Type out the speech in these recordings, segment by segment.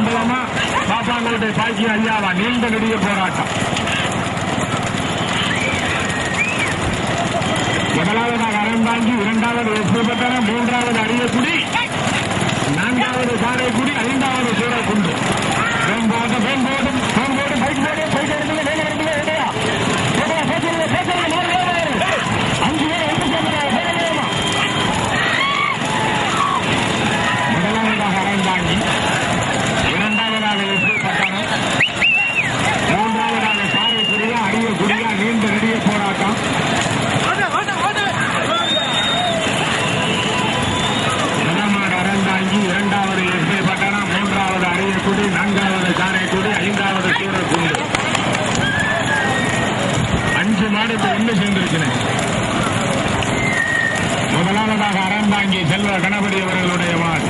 அம்பலமா பாப்பாங்கோட்டை பாக்கி ஐயாவா? நீண்ட நெடிய போராட்டம். முதலாவதாக அறம் அறந்தாங்கி இரண்டாவது எஸ்பட்டணம் மூன்றாவது அரியக்குடி. நான்காவது ஐந்தாவது ஐந்தாவது சூரக்குண்டு அஞ்சு மாடு இப்ப ஒன்று சேர்ந்திருக்கிறேன். முதலாவதாக அறந்தாங்கி செல்வ கணபதி அவர்களுடைய மாடு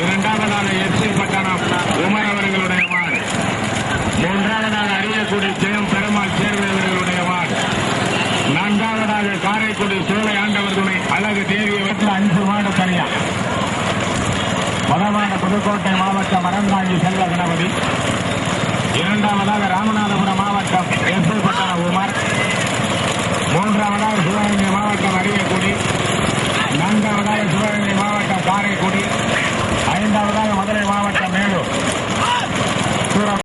இரண்டாவதாக எஸ்சி பட்டணம் உமர் அவர்களுடைய மாடு மூன்றாவதாக அரியக்குடி ஜெயம் பெருமாள் சேர்வை அவர்களுடைய மாடு நான்காவதாக காரைக்குடி சோலை ஆண்டவர்களுடைய அழகு தேவிய அஞ்சு மாடு தனியார் வடமாட புதுக்கோட்டை மாவட்டம் அறந்தாங்கி செல்வ கணபதி. இரண்டாவதாக ராமநாத